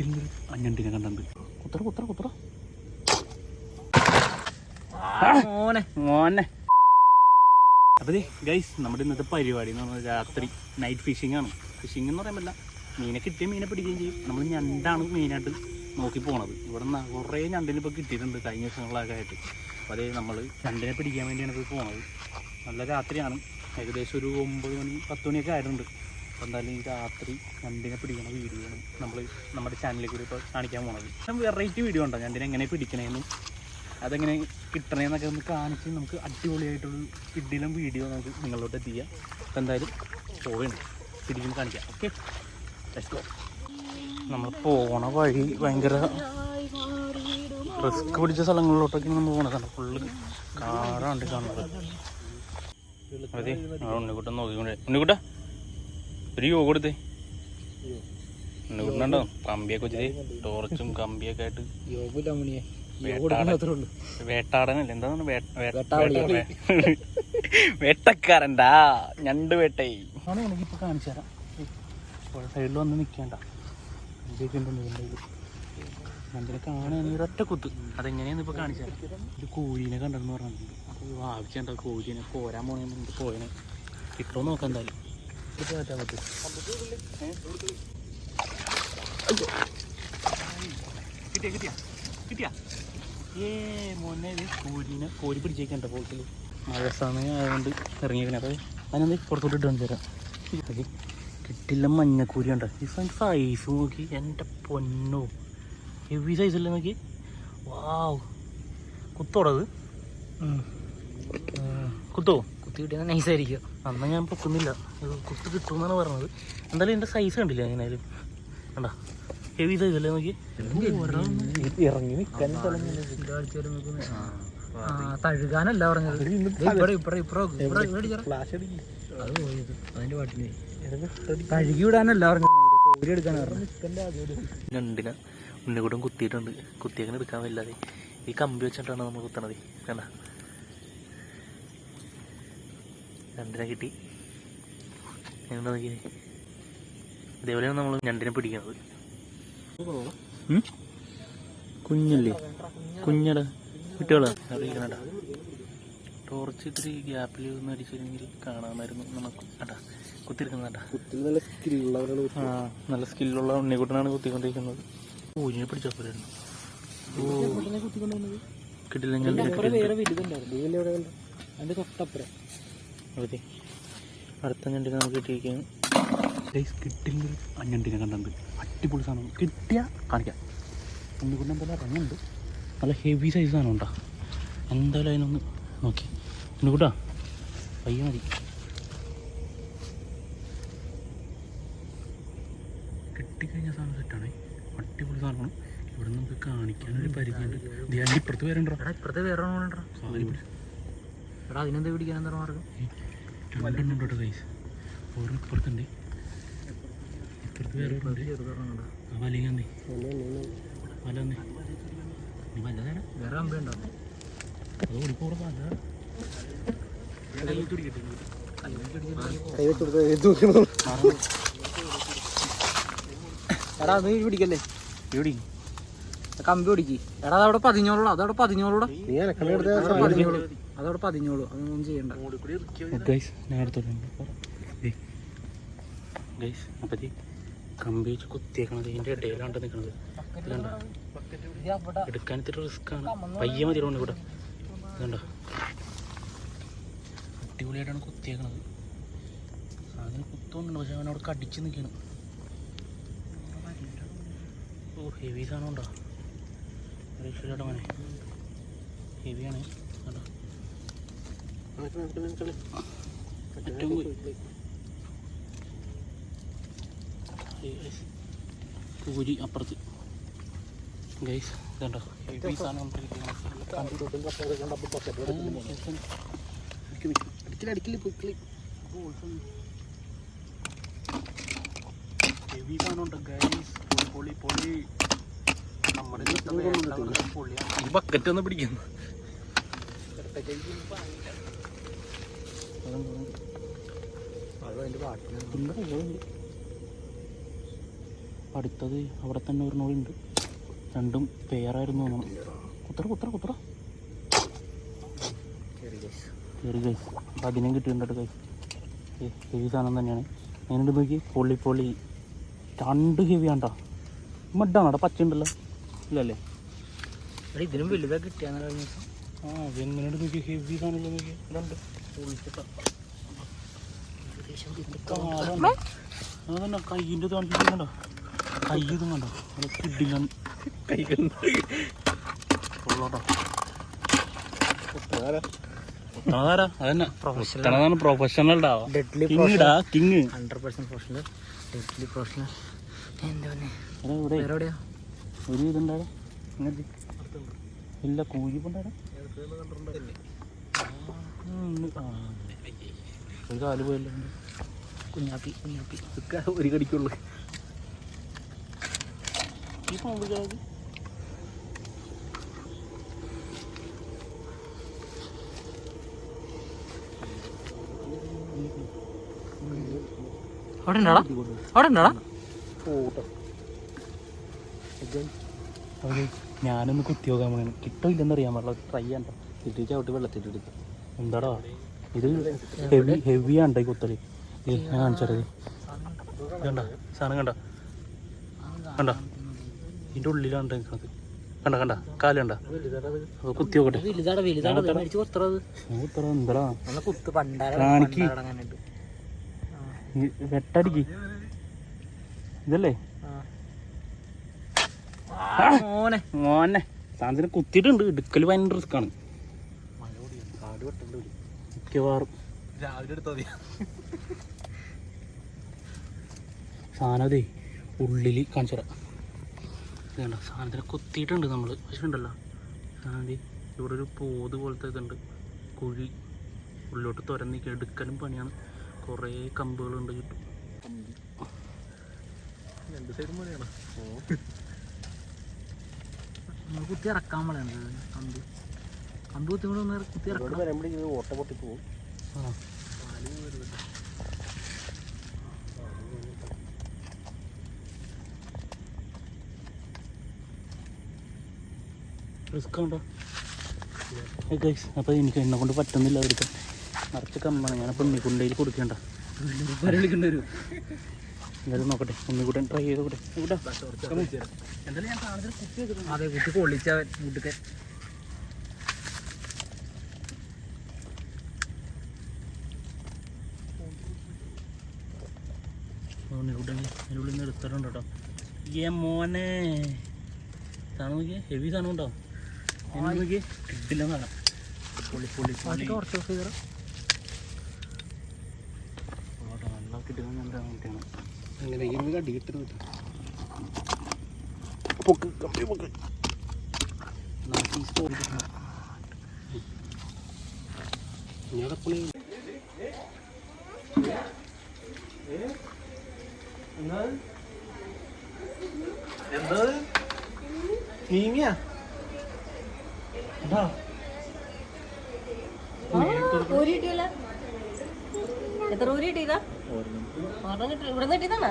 കിട്ടില്ലെങ്കിൽ അഞ്ഞണ്ടിനെ കണ്ടുണ്ട് കുത്തറ കുത്തറ കുത്തറ. മോനെ. മോനെ. അപ്പോൾ ഗൈസ് നമ്മുടെ ഇന്നത്തെ പരിപാടി എന്ന് പറഞ്ഞാൽ രാത്രി നൈറ്റ് ഫിഷിംഗ് ആണ്. ഫിഷിംഗ് എന്ന് പറയാൻ പറ്റില്ല. മീനെ കിട്ടിയ മീനെ പിടിക്കുകയും ചെയ്യും. നമ്മൾ ഞണ്ടാണ് മെയിനായിട്ട് നോക്കി പോണത്. ഇവിടെ നിന്ന് കുറേ ഞണ്ടിന് ഇപ്പോൾ കിട്ടിയിട്ടുണ്ട് കഴിഞ്ഞ ദിവസങ്ങളിലൊക്കെ ആയിട്ട്. അപ്പോൾ അതേ നമ്മൾ ഞണ്ടിനെ പിടിക്കാൻ വേണ്ടിയാണ് ഇപ്പോൾ പോണത്. നല്ല രാത്രിയാണ്. ഏകദേശം ഒരു ഒമ്പത് മണി പത്ത് മണിയൊക്കെ ആയിട്ടുണ്ട്. അപ്പോൾ എന്തായാലും ഈ രാത്രി ഞണ്ടിനെ പിടിക്കുന്ന വീഡിയോ ആണ് നമ്മൾ നമ്മുടെ ചാനലിൽ കൂടി ഇപ്പോൾ കാണിക്കാൻ പോണത്. വെറൈറ്റി വീഡിയോ ഉണ്ടോ? ഞണ്ടിനെ എങ്ങനെ പിടിക്കണേന്നും? അതെങ്ങനെ കിട്ടണേന്നൊക്കെ ഒന്ന് കാണിച്ച് നമുക്ക് അടിപൊളിയായിട്ടുള്ള ഇഡിലും വീഡിയോ നമുക്ക് നിങ്ങളോട് എത്തിക്കാം. അപ്പം എന്തായാലും പോവുകയാണ് തിരിക്കുമ്പോൾ കാണിക്കാം ഓക്കെ നമ്മൾ പോണ വഴി ഭയങ്കര റിസ്ക് പിടിച്ച സ്ഥലങ്ങളിലോട്ടൊക്കെ നമ്മൾ പോണതാണ്. ഫുള്ള് കാറാണ്ട് കാണുന്നത്. അതെ ഉണ്ണിക്കുട്ടൻ നോക്കിക്കൊണ്ടേ. ഉണ്ണിക്കുട്ട? ഒരു യോഗ കൊടുത്തേ. കമ്പിയൊക്കെ ടോർച്ചും കമ്പിയൊക്കെ ആയിട്ട്. വേട്ടാടനല്ലേ? എന്താണ് വേട്ടക്കാരൻടാ. ഞണ്ട് വേട്ടേ. കാണിച്ചു തരാം. സൈഡിൽ വന്ന് നിൽക്കണ്ട. ഞണ്ടിനെ കാണുകയാണെങ്കിൽ കുത്ത്. അതെങ്ങനെയാന്ന് ഇപ്പൊ കാണിച്ചു തരാം. ഒരു കോഴീനെ കണ്ടെന്ന് പറഞ്ഞിട്ടുണ്ട്. അപ്പൊ ആവശ്യമുണ്ട് കോഴീനെ പോരാൻ പോണെന്നുണ്ട് പോയനെ. കിട്ടുമോ നോക്കാം എന്തായാലും. ഇത് മാറ്റാൻ പറ്റും കിട്ടിയാ കിട്ടിയാ കിട്ടിയാ ഏ മോനെ ഇത് കോഴീനെ കോരി പിടിച്ചേക്കണ്ട പോലത്തിൽ മഴ സമയം ആയതുകൊണ്ട് ഇറങ്ങിയേക്കണേ അപ്പോൾ അതിനെന്ത് പുറത്തോട്ട് വന്നു തരാം അത് കിട്ടില്ല മഞ്ഞക്കൂരി ഉണ്ട് ഈ സൈസ് നോക്കി എന്റെ പൊന്നോ ഹെവി സൈസ് അല്ലേ നോക്കി വാവ് കുത്തോടത് കുത്തോ കുത്തി കിട്ടിയാൽ നൈസായിരിക്കും അന്ന് ഞാൻ പൊക്കുന്നില്ല. ഇത് കുത്ത് കിട്ടുമെന്നാണ് പറഞ്ഞത്. എന്തായാലും എന്റെ സൈസ് കണ്ടില്ല എങ്ങനെയാലും കണ്ടാ? ഹെവി സൈസ് അല്ലേ നോക്കി ഇറങ്ങി നിൽക്കാൻ തഴുകാനല്ല പറഞ്ഞത്. കഴുകി വിടാനല്ല പറഞ്ഞത്. കോരി എടുക്കാനാണ് പറഞ്ഞത്. രണ്ടിന ഉണ്ണിക്കൂടം കുത്തിയിട്ടുണ്ട്. എടുക്കാൻ വല്ലാതെ ഈ കമ്പി വെച്ചിട്ടാണ് നമ്മൾ കുത്തണത്. കണ്ട? രണ്ടിനെ കിട്ടി. എന്താ നോക്കി ഇതേപോലെയാണ് നമ്മൾ ഞണ്ടിനെ പിടിക്കുന്നത്. കുഞ്ഞല്ലേ? കുഞ്ഞട. കുട്ടികളാ? അറിയിക്കണടാ. ടോർച്ച് ഇത്തിരി ഗ്യാപ്പിൽ ഒന്ന് അടിച്ചിരുന്നെങ്കിൽ കാണാമായിരുന്നു നമുക്ക്. അടാ കുത്തിരിക്കുന്നതാ ആ നല്ല സ്കില്ലുള്ള ഉണ്ണിക്കുട്ടനാണ് കുത്തിക്കൊണ്ടിരിക്കുന്നത്. ഊഞ്ഞിനെ പിടിച്ചാൽ പോരായിരുന്നു കിട്ടില്ല ഞാൻ വേറെ വലുതുണ്ടായിരുന്നു. അതിന്റെ തൊട്ടപ്പുറം. അതെ അടുത്ത ഞണ്ടിനെ നമുക്ക് കിട്ടിയിരിക്കുകയാണ് കിട്ടില്ലെങ്കിൽ കിട്ടില്ല ഞണ്ടിനെ കണ്ടുണ്ട് അടിപൊളി സാധനം. കിട്ടിയാൽ കാണിക്കാം. ഉണ്ണിക്കുട്ടൻ പോലെ ഇറങ്ങുന്നുണ്ട്. നല്ല ഹെവി സൈസ് സാധനം ഉണ്ടോ? എന്തായാലും അതിനൊന്ന് നോക്കി. കൂട്ടാ പയ്യ മതി. കിട്ടിക്കഴിഞ്ഞ സാധനം സെറ്റാണ് അടിപൊളി സാധനമാണ്. ഇവിടെ നമുക്ക് കാണിക്കാനൊരു ഇതിന്റെ ഇപ്പുറത്ത് പേരുണ്ടോ ഇപ്പുറത്ത് പേരുണ്ടോ എടാ അതിനെന്താ പിടിക്കാൻ എന്താ മാർഗം? രണ്ടെണ്ണം ഉണ്ടോ കൈസ് ഓരോ ഇപ്പുറത്തുണ്ട്. ഇപ്പുറത്ത് വേറെ നീ വേറെ അത് എടാ അത് പിടിക്കല്ലേ? എവിടെ? കമ്പി പിടിക്ക്. എടാ അതവിടെ പതിഞ്ഞോളൂടാ അതവിടെ പതിഞ്ഞോളൂടാ. പതിഞ്ഞോളൂ. അതവിടെ പതിഞ്ഞോളൂ അതൊന്നും ചെയ്യണ്ട. ഗൈസ് ഞാൻ അടുത്തോട്ടുണ്ട് ഗൈസ് അപ്പം കമ്പി വെച്ച് കുത്തിയേക്കണത് ഇതിന്റെ ഇടയിലാണ്ട് നിൽക്കണത് ഇതുണ്ട. എടുക്കാൻ ഇത്തിരി റിസ്ക് ആണ്. പയ്യെ മതി ഇവിടെ ഇവിടെ ഇതുണ്ട. അടിപൊളിയായിട്ടാണ് കുത്തിയേക്കണത്. സാധനം കുത്തുന്നുണ്ട് പക്ഷെ അവൻ അവിടെ കടിച്ച് നിൽക്കണം ഓ ഹെവി സാധനം ഉണ്ടോ? മോനെ. ഹെവിയാണ് കണ്ടോ ഏറ്റവും. പൂരി അപ്പുറത്ത് ഗൈസ് കണ്ടോ ഹെവി സാധനം ഹെവി സാധനം ഉണ്ട് ഗൈസ് പൊളി പൊളി നമ്മുടെ ഈ ബക്കറ്റ് ഒന്ന് പിടിക്കുന്നു അടുത്തത് അവിടെ തന്നെ ഒരെണ്ണോടെ ഉണ്ട് രണ്ടും പേരായിരുന്നു തോന്നുന്നു. കുത്ര കുത്തറ കുത്തറ. കയറി കൈസ് അതിനും കിട്ടിയിട്ടുണ്ട് കൈസ് ഹെവി സാധനം തന്നെയാണ്. ഞാനിട്ട് നോക്കി പൊള്ളി പൊള്ളി രണ്ട് ഹെവി ആണ്ടാ മഡാണ് പച്ച ഉണ്ടല്ലോ ഇല്ലല്ലേ? ഇതിനും വലുതാ കിട്ടിയാന്ന് കഴിഞ്ഞ ദിവസം ആ അതെങ്ങനെയുണ്ട് നോക്കി ഹെവി സാധനം നോക്കി. രണ്ട് അതന്നെ കയ്യിന്റെ താല്പര്യം കണ്ടോ? കൈ ഇതും കണ്ടോ? അത് കിഡില്ല കൈ ഉള്ളോട്ടോ അതാരാ അതന്നെ പ്രൊഫഷണൽ പ്രൊഫഷണൽ ഡാവാ ഡെഡ്ലി ഒരു കാൽ പോയല്ലോ കുഞ്ഞാപ്പി. കുഞ്ഞാപ്പി ഒരു കടിക്കുള്ളു. ഈ പാമ്പ് കാത് അവിടെ ഉണ്ടാടാ? അവിടെ ഉണ്ടാടാ? അവർ ഞാനൊന്ന് കുത്തി നോക്കാൻ വേണം കിട്ടോ ഇല്ലെന്ന് അറിയാൻ പാടില്ല. ട്രൈ ചെയ്യണ്ട ഇട്ട് ചവിട്ടി വെള്ളത്തിട്ട് എന്താടാ? ഇത് ഹെവി ഹെവി ആണ്ടായി കുത്തൽ. ഏ ഞാൻ കാണിച്ചത് കണ്ട? സാധനം കണ്ട? കണ്ട? ഇതിന്റെ ഉള്ളിലാണ് നിൽക്കുന്നത് കണ്ട കണ്ട? കാൽ കണ്ട? കുത്തി നോക്കട്ടെ. കാണിക്ക്. വെട്ടടിക്ക്. ഇതല്ലേ? മോനെ. മോനെ സാധനത്തിന് കുത്തിയിട്ടുണ്ട്. എടുക്കൽ ഭയങ്കര റിസ്ക് ആണ്. മിക്കവാറും. രാവിലെ എടുത്താൽ മതി. സാധനം അതേ ഉള്ളിൽ കാണിച്ചു തരാം. ഇത് കണ്ടോ സാധനത്തിന് കുത്തിയിട്ടുണ്ട് നമ്മൾ പക്ഷെ ഉണ്ടല്ലോ. സാധനം ദേ ഇവിടെ ഒരു പോത് പോലത്തെ ഇതുണ്ട്. കുഴി. ഉള്ളിലോട്ട് തുരന്നിക്ക് എടുക്കലും പണിയാണ്. കുറേ കമ്പുകളുണ്ട് ചുറ്റും. രണ്ട് സൈഡും പണിയാണ്. കുത്തി ഇറക്കാൻ പറയുന്നത് കമ്പ്. കമ്പ് കുത്തി കൂടെ ഒന്ന് കുത്തി ഇറക്കണം. ഓട്ട പൊട്ടി പോകും റിസ്ക് ഉണ്ടോ? ഗൈസ് അപ്പോൾ എനിക്ക് എന്നെ കൊണ്ട് പറ്റുന്നില്ല അവർക്ക്. നിറച്ച് കമ്പാണ് ഞാനപ്പോൾ ഉണ്ണിക്കുണ്ടയിൽ കൊടുക്കണ്ട. വിളിക്കേണ്ടി വരും. എന്തായാലും നോക്കട്ടെ. ഒന്നും കൂടെ ട്രൈ ചെയ്ത് കൂടെ അതെ കുട്ടി പൊള്ളിച്ചവൻ അതിന്റെ ഉള്ളിൽ നിന്ന് എടുത്തിട്ടുണ്ട് കേട്ടോ. ഏ മോനെ. സാധനം നോക്കിയേ ഹെവി സാധനം ഉണ്ടോ? നോക്കിയേ കിട്ടില്ലെന്ന് കാണാം. പൊളി പൊളി പൊളി. കുറച്ച് ദിവസം കിട്ടുന്ന അങ്ങനെ ഇരുന്ന് കടി കിട്ടുന്നത് പൊക്ക് കമ്പി പൊക്ക്. ഞാനപ്പോൾ എന്താ നീങ്ങിയ? എന്താ കിട്ടിയില്ല എത്ര ഊരി കിട്ടിയില്ല ഒരെണ്ണം കിട്ടി ഇവിടെ നിന്ന് കിട്ടിയതാണോ?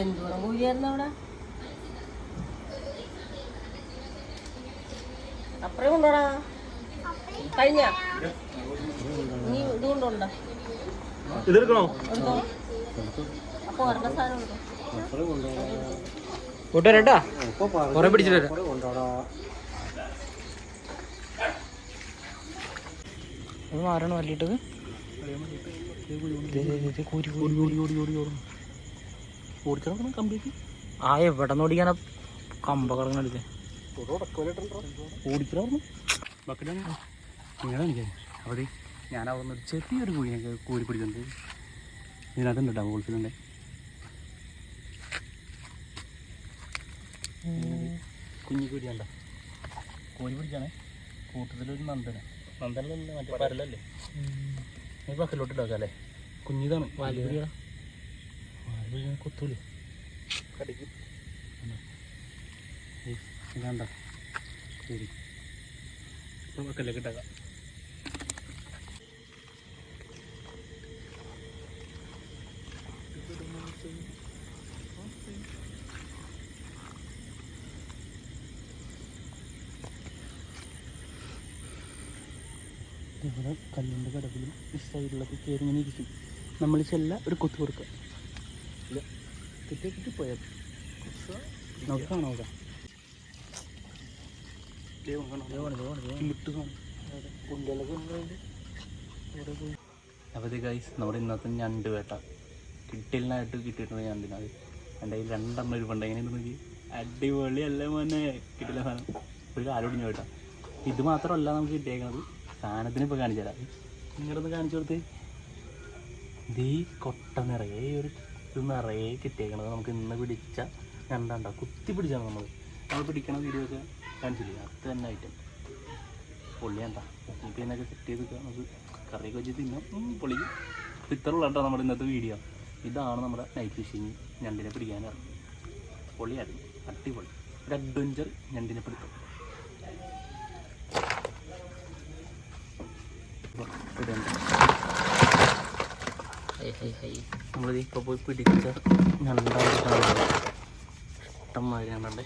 എന്തോരം ഊരിയായിരുന്നു അവിടെ? അപ്പുറം കൊണ്ടോടാ കഴിഞ്ഞ? നീ ഇത് കൊണ്ടോണ്ട ഇതെടുക്കണോ? എടുത്തോ അപ്പൊ ഒരെണ്ണ സാധനം എടുത്തോ കൂട്ടുകാരേട്ടാ കുറെ പിടിച്ചിട്ട് വരാം. കൊണ്ടോടാ അത് മാറാണ് വല്ലിട്ടത്? കമ്പിക്ക് ആ എവിടെ നിന്ന് ഓടിക്കാനാ അവിടെ ഞാൻ അവിടെ നിന്ന് ചെറിയൊരു കുഴി ഞാൻ കോരി പിടിച്ചിട്ടുണ്ട് ഇതിനകത്തുണ്ട് കേട്ടോ ഹോൾസെയിലുണ്ട് കുഞ്ഞു കോരി പിടിക്കാണേ കൂട്ടത്തിലൊരു നന്ദന നന്ദനല്ലേ മറ്റേ പരലല്ലേ ഈ ബക്കലോട്ട് ഇട്ടാക്കാം അല്ലേ? കുഞ്ഞിതാണ്. വലിയ വാൽ കൊത്തൂലേ കടിക്കും. ഇതാണ്ട. ശരി. ഇപ്പം ബക്കലേക്ക് ഇട്ടേക്കാം. കല്ലിന്റെ കടവിലും ഈ സൈഡിലൊക്കെ കയറി ഇങ്ങനെ ഇരിക്കും. നമ്മൾ ചെല്ല ഒരു കൊത്തു കൊടുക്കുക ഇല്ല. കിട്ടിയ കിട്ടി പോയാൽ നമുക്ക് കാണാം ഗൈസ് നമ്മുടെ ഇന്നത്തെ ഞണ്ട് വേട്ട. കിട്ടലിനായിട്ട് കിട്ടിയിട്ടുണ്ട് ഞണ്ടിനത് എന്റെ കയ്യിൽ രണ്ടെണ്ണം ഒരു പണ്ട് എങ്ങനെ നോക്കി. അടിപൊളിയല്ലേ മോനെ. കിട്ടില്ല സാധനം. ഒരു കാലൊടിഞ്ഞു വേട്ട ഇത് മാത്രമല്ല നമുക്ക് കിട്ടിയേക്കണത്. സാധനത്തിന് ഇപ്പോൾ കാണിച്ചു തരാം. ഇങ്ങോട്ടൊന്ന് കാണിച്ചു കൊടുത്ത്. ഈ കൊട്ട നിറയെ ഒരു ഇത് നിറയെ കിട്ടിയേക്കണത് നമുക്ക് ഇന്ന് പിടിച്ച രണ്ടാണ്ടാ. കുത്തി പിടിച്ചാണ് നമ്മൾ നമ്മൾ പിടിക്കണ വീഡിയോ ഒക്കെ കാണിച്ചില്ലേ അത് തന്നെ ഐറ്റം പൊള്ളിയാണ്ട നമുക്ക് ഇതിനൊക്കെ സെറ്റ് ചെയ്ത് നമുക്ക് കറിയൊക്കെ വെച്ച് തിന്നാം. പൊളി ഇത്രയുള്ള കേട്ടോ നമ്മുടെ ഇന്നത്തെ വീഡിയോ ഇതാണ് നമ്മുടെ നൈറ്റ് ഫിഷിങ് ഞണ്ടിനെ പിടിക്കാനാണ് പൊളിയായിരുന്നു അടിപൊളി. ഒരു അഡ്വഞ്ചർ ഞണ്ടിനെ പിടുത്തം. ഇടുന്നുണ്ട്. നമ്മളിത് ഇപ്പോൾ പോയി പിടിച്ച ഞണ്ടാണ് ഇഷ്ടംമാതിരി ഞണ്ടേ